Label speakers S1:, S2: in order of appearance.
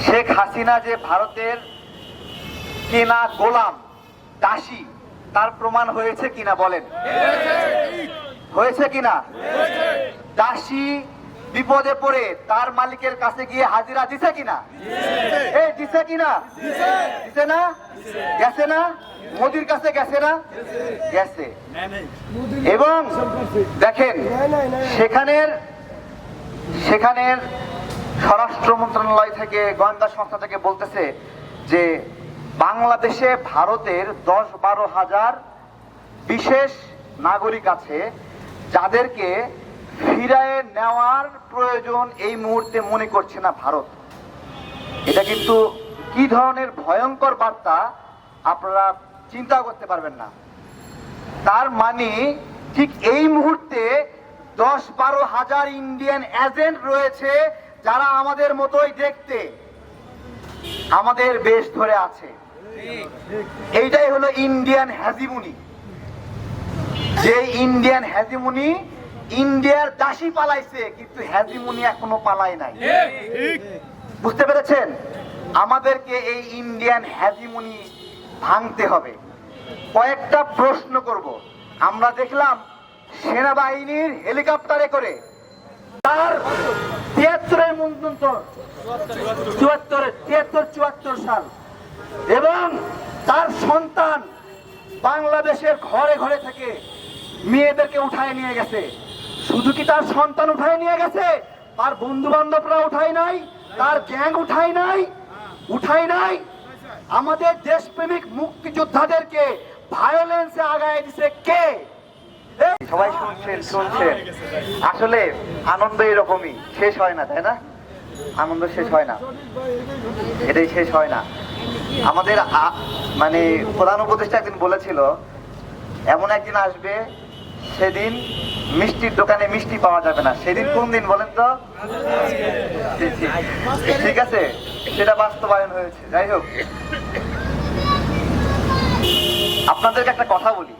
S1: শেখ হাসিনা যে ভারতের কেনা গোলাম দাসী তার প্রমাণ হয়েছে কিনা বলেন? হয়েছে কিনা? দাসী বিপদে পড়ে তার মালিকের কাছে গিয়ে হাজিরা দিছে কিনা? এই দিছে কিনা? দিছে। না? গেছে না? মোদির কাছে গেছে না? গেছে। এবং দেখেন সেখানের সেখানের স্বরাষ্ট্র মন্ত্রণালয় থেকে, গোয়েন্দা সংস্থা থেকে বলতেছে যে বাংলাদেশে ভারতের দশ বারো হাজার বিশেষ নাগরিক আছে যাদেরকে ফিরায়ে নেওয়ার প্রয়োজন এই মুহূর্তে মনে করছে না ভারত। এটা কিন্তু কি ধরনের ভয়ঙ্কর বার্তা আপনারা চিন্তা করতে পারবেন না। তার মানে ঠিক এই মুহূর্তে দশ বারো হাজার ইন্ডিয়ান এজেন্ট রয়েছে যারা আমাদের মতোই দেখতে, আমাদের বেশ ধরে আছে। এইটাই হলো ইন্ডিয়ান হ্যাজিমুনি যে ইন্ডিয়ান হ্যাজিমুনি ইন্ডিয়ার দাসী পালাইছে, কিন্তু হ্যাজিমুনি এখনও পালায় নাই। বুঝতে পেরেছেন? আমাদেরকে এই ইন্ডিয়ান হ্যাজিমুনি ভাঙতে হবে। কয়েকটা প্রশ্ন করব। আমরা দেখলাম সেনাবাহিনীর হেলিকপ্টারে করে তার তিয়াত্তরের মন্ত্রণ চুয়াত্তর তিয়াত্তর, চুয়াত্তর সাল। এবং তার সন্তান বাংলাদেশের ঘরে ঘরে থেকে মেয়েদেরকে উঠায় নিয়ে গেছে। শুধু কি তার সন্তান উঠায় নিয়ে গেছে? তার বন্ধু বান্ধবরা উঠায় নাই, তার গ্যাং উঠায় নাই উঠায় নাই। আমাদের দেশপ্রেমিক মুক্তিযোদ্ধাদেরকে ভায়োলেন্সে আগায় দিছে কে? সবাই শুনছেন। আসলে আনন্দ এরকমই, শেষ হয় না, তাই না? আনন্দ শেষ হয় না। এটাই শেষ হয় না। আমাদের মানে প্রধান উপদেষ্টা একদিন বলেছিল, এমন একদিন আসবে, সেদিন মিষ্টির দোকানে মিষ্টি পাওয়া যাবে না। সেদিন কোন দিন বলেন তো। ঠিক আছে, সেটা বাস্তবায়ন হয়েছে। যাই হোক। আপনাদেরকে একটা কথা বলি।